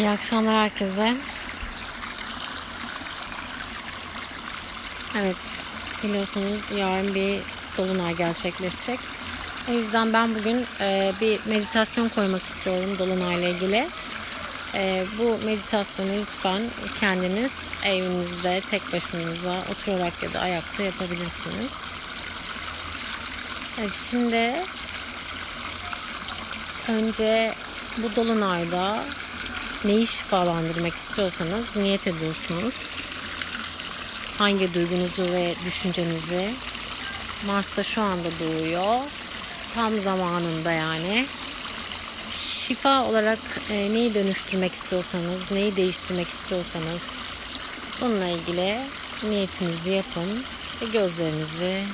İyi akşamlar herkese. Evet, biliyorsunuz yarın bir dolunay gerçekleşecek. O yüzden ben bugün e, bir meditasyon koymak istiyorum dolunayla ilgili. E, bu meditasyonu lütfen kendiniz evinizde tek başınıza oturarak ya da ayakta yapabilirsiniz. Evet, şimdi önce bu dolunayda neyi şifalandırmak istiyorsanız niyet ediyorsunuz. Hangi duygunuzu ve düşüncenizi Mars da şu anda doğuyor. Tam zamanında yani. Şifa olarak e, neyi dönüştürmek istiyorsanız, neyi değiştirmek istiyorsanız bununla ilgili niyetinizi yapın ve gözlerinizi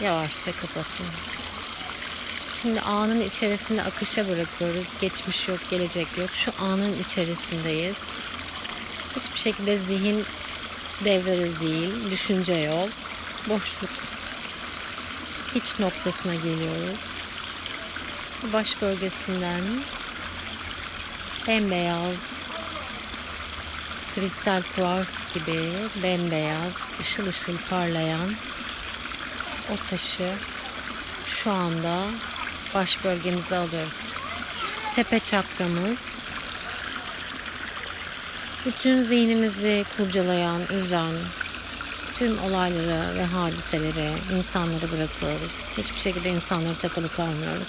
yavaşça kapatın. Şimdi anın içerisinde akışa bırakıyoruz. Geçmiş yok, gelecek yok. Şu anın içerisindeyiz. Hiçbir şekilde zihin devrede değil, düşünce yok. Boşluk. Hiç noktasına geliyoruz. Baş bölgesinden bembeyaz kristal kuvars gibi bembeyaz, ışıl ışıl parlayan o taşı şu anda baş bölgemize alıyoruz. Tepe çakramız bütün zihnimizi kurcalayan, üzen tüm olayları ve hadiseleri, insanları bırakıyoruz. Hiçbir şekilde insanlara takılı kalmıyoruz.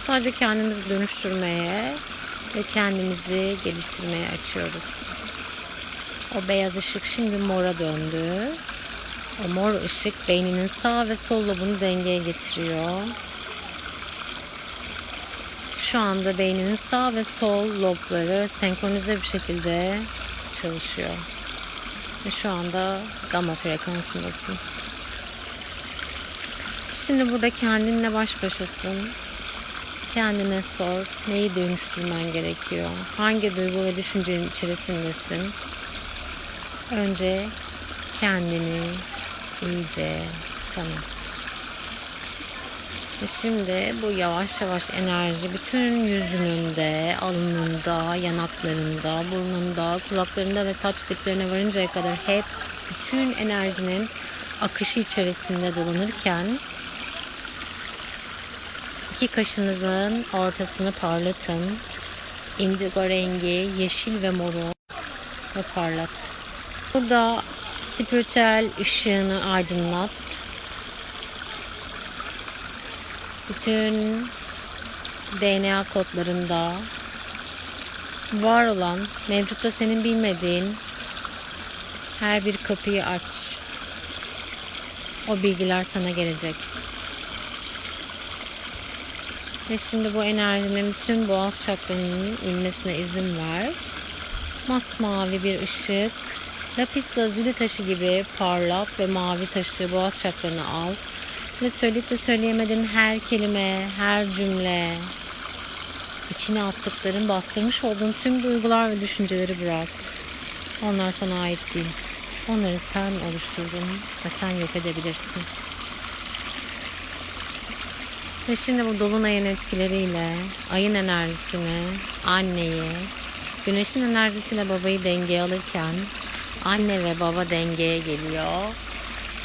Sadece kendimizi dönüştürmeye ve kendimizi geliştirmeye açıyoruz. O beyaz ışık şimdi mora döndü. O mor ışık beyninin sağ ve sol lobunu dengeye getiriyor. Şu anda beyninin sağ ve sol lobları senkronize bir şekilde çalışıyor. Ve şu anda gamma frekansındasın. Şimdi burada kendinle baş başasın. Kendine sor neyi dönüştürmen gerekiyor. Hangi duygu ve düşüncenin içerisindesin. Önce kendini iyice tanı. Şimdi bu yavaş yavaş enerji bütün yüzününde, alnında, yanaklarında, burnunda, kulaklarında ve saç diplerine varıncaya kadar hep bütün enerjinin akışı içerisinde dolanırken iki kaşınızın ortasını parlatın. Indigo rengi, yeşil ve moru ve parlat. Burada spiritüel ışığını aydınlat. Bütün DNA kodlarında var olan, mevcutta senin bilmediğin her bir kapıyı aç. O bilgiler sana gelecek. Ve şimdi bu enerjinin bütün boğaz çakranının inmesine izin ver. Masmavi bir ışık Lapis lazuli taşı gibi parlak ve mavi taşı boğaz çakranı al. Ve söyleyip de söyleyemediğin her kelime, her cümle, içine attıkların, bastırmış olduğun tüm duygular ve düşünceleri bırak. Onlar sana ait değil. Onları sen oluşturdun ve sen yok edebilirsin. Ve şimdi bu dolunayın etkileriyle ayın enerjisini, anneyi, güneşin enerjisiyle babayı dengeye alırken anne ve baba dengeye geliyor.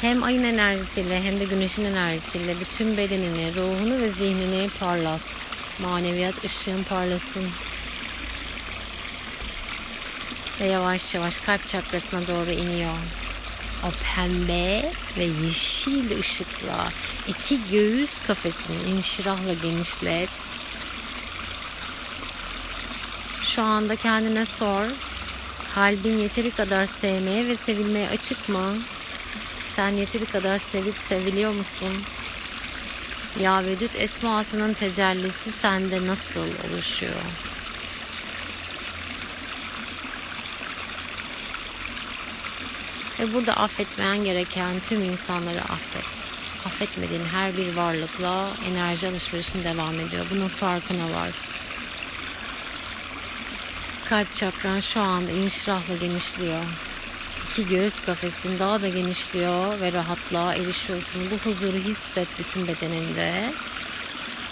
Hem ayın enerjisiyle hem de güneşin enerjisiyle bütün bedenini, ruhunu ve zihnini parlat. Maneviyat ışığın parlasın. Ve yavaş yavaş kalp çakrasına doğru iniyor. O pembe ve yeşil ışıkla iki göğüs kafesini inşirahla genişlet. Şu anda kendine sor. Kalbin yeteri kadar sevmeye ve sevilmeye açık mı? Sen yeteri kadar sevip seviliyor musun? Ya Vedüt esmasının tecellisi sende nasıl oluşuyor? Ve burada affetmeyen gereken tüm insanları affet. Affetmediğin her bir varlıkla enerji alışverişin devam ediyor. Bunun farkına var. Kalp çakran şu anda inşirahla genişliyor. İki göğüs kafesin daha da genişliyor ve rahatlığa erişiyorsun. Bu huzuru hisset bütün bedeninde.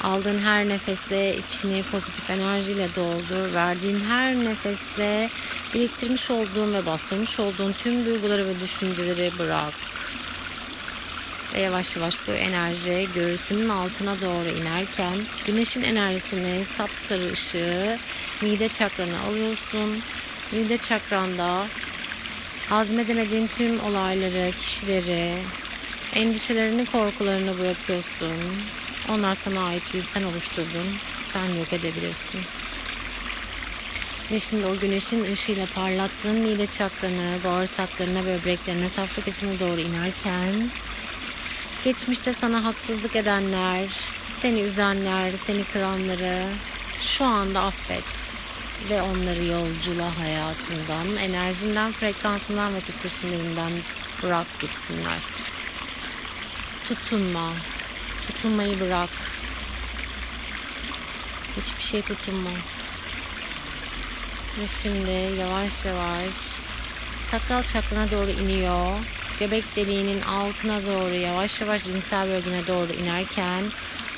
Aldığın her nefesle içini pozitif enerjiyle doldur. Verdiğin her nefesle biriktirmiş olduğun ve bastırmış olduğun tüm duyguları ve düşünceleri bırak. Ve yavaş yavaş bu enerji göğsünün altına doğru inerken güneşin enerjisini sapsarı ışığı mide çakrana alıyorsun. Mide çakranda hazmedemediğin tüm olayları, kişileri, endişelerini, korkularını bırakıyorsun. Onlar sana ait değil, sen oluşturdun. Sen yok edebilirsin. Ve şimdi o güneşin ışığıyla parlattığın mide çakranı, bağırsaklarına, böbreklerine, safra kesine doğru inerken geçmişte sana haksızlık edenler, seni üzenler, seni kıranları şu anda affet ve onları yolculuğa hayatından, enerjinden, frekansından ve titreşimlerinden bırak gitsinler. Tutunma. Tutunmayı bırak. Hiçbir şey tutunma. Ve şimdi yavaş yavaş sakral çakrana doğru iniyor. Göbek deliğinin altına doğru yavaş yavaş cinsel bölgene doğru inerken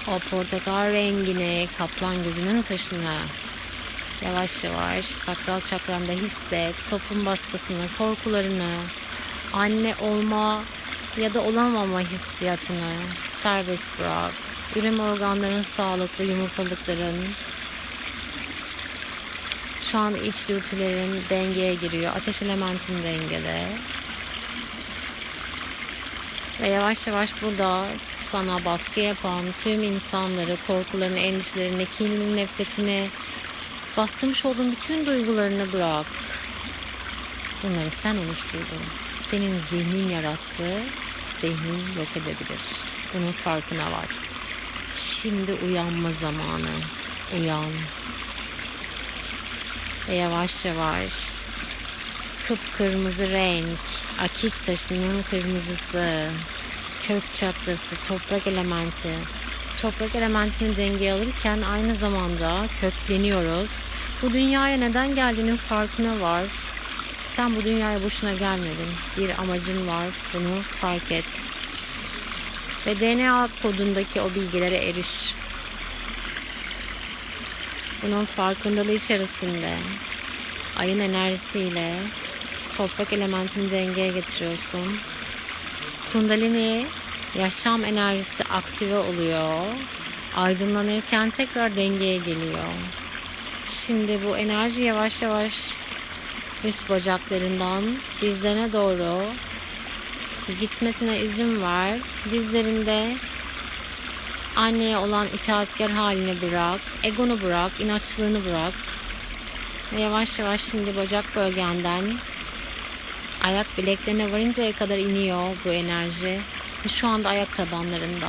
o portakal rengini kaplan gözünün taşına yavaş yavaş sakral çakranda hisset. Toplum baskısını, korkularını, anne olma ya da olamama hissiyatını serbest bırak. Üreme organların sağlıklı, yumurtalıkların şu an iç dürtülerin dengeye giriyor. Ateş elementin dengede. Ve yavaş yavaş burada sana baskı yapan tüm insanları, korkularını, endişelerini, kinini, nefretini, bastırmış olduğun bütün duygularını bırak. Bunları sen oluşturdun. Senin zihnin yarattı, zihnin yok edebilir. Bunun farkına var. Şimdi uyanma zamanı. Uyan. Ve yavaş yavaş kıpkırmızı renk, akik taşının kırmızısı, kök çakrası, toprak elementi. Toprak elementini dengeye alırken aynı zamanda kökleniyoruz. Bu dünyaya neden geldiğinin farkına var. Sen bu dünyaya boşuna gelmedin. Bir amacın var. Bunu fark et. Ve DNA kodundaki o bilgilere eriş. Bunun farkındalığı içerisinde ayın enerjisiyle toprak elementini dengeye getiriyorsun. Kundalini yaşam enerjisi aktive oluyor. Aydınlanırken tekrar dengeye geliyor. Şimdi bu enerji yavaş yavaş üst bacaklarından dizlerine doğru gitmesine izin ver. Dizlerinde anneye olan itaatkar halini bırak. Egonu bırak, inatçılığını bırak. Ve yavaş yavaş şimdi bacak bölgenden ayak bileklerine varıncaya kadar iniyor bu enerji. Şu anda ayak tabanlarında.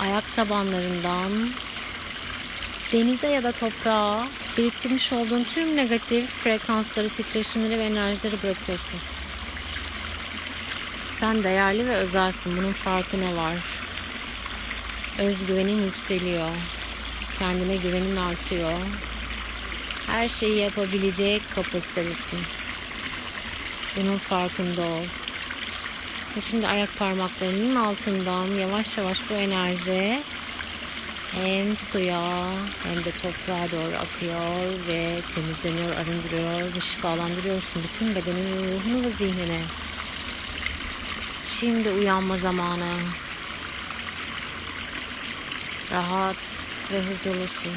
Ayak tabanlarından denize ya da toprağa biriktirmiş olduğun tüm negatif frekansları, titreşimleri ve enerjileri bırakıyorsun. Sen değerli ve özelsin. Bunun farkına var. Özgüvenin yükseliyor. Kendine güvenin artıyor. Her şeyi yapabilecek kapasitedesin. Bunun farkında ol. Ve şimdi ayak parmaklarının altından yavaş yavaş bu enerji hem suya hem de toprağa doğru akıyor ve temizleniyor, arındırıyor ve şifalandırıyorsun bütün bedenin ruhunu ve zihnini. Şimdi uyanma zamanı. Rahat ve huzurlusun.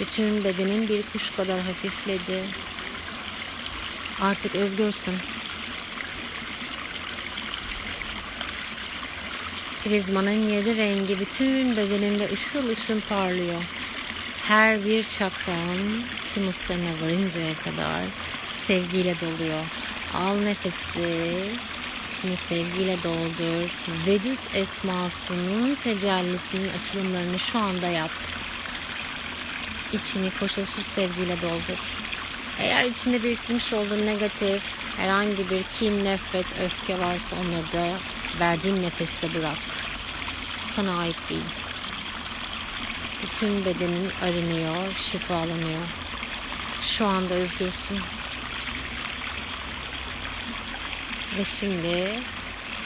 Bütün bedenin bir kuş kadar hafifledi. Artık özgürsün. Prizmanın yedi rengi bütün bedeninde ışıl ışıl parlıyor. Her bir çakran timuslarına varıncaya kadar sevgiyle doluyor. Al nefesi, içini sevgiyle doldur. Vedüt esmasının tecellisinin açılımlarını şu anda yap. İçini koşulsuz sevgiyle doldur. Eğer içinde biriktirmiş olduğun negatif herhangi bir kin, nefret, öfke varsa onları da verdiğin nefeste bırak. Sana ait değil. Bütün bedenin arınıyor, şifalanıyor. Şu anda özgürsün. Ve şimdi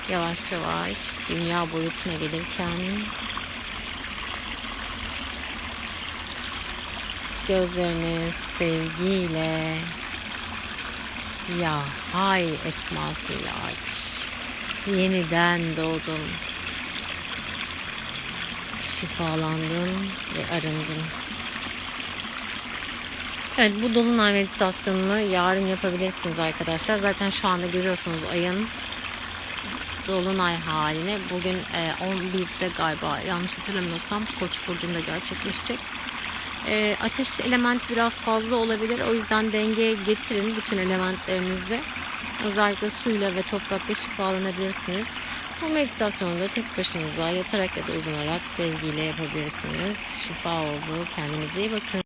yavaş yavaş dünya boyutuna gelirken gözlerini sevgiyle ya hay esmasıyla aç. Yeniden doğdun. Şifalandın ve arındın. Evet bu dolunay meditasyonunu yarın yapabilirsiniz arkadaşlar. Zaten şu anda görüyorsunuz ayın dolunay halini. Bugün e, 11'de galiba yanlış hatırlamıyorsam Koç burcunda gerçekleşecek. E, ateş elementi biraz fazla olabilir. O yüzden dengeye getirin bütün elementlerinizi. Özellikle suyla ve toprakla şifalanabilirsiniz. Bu meditasyonu da tek başınıza yatarak ya da uzanarak sevgiyle yapabilirsiniz. Şifa oldu. Kendinize iyi bakın.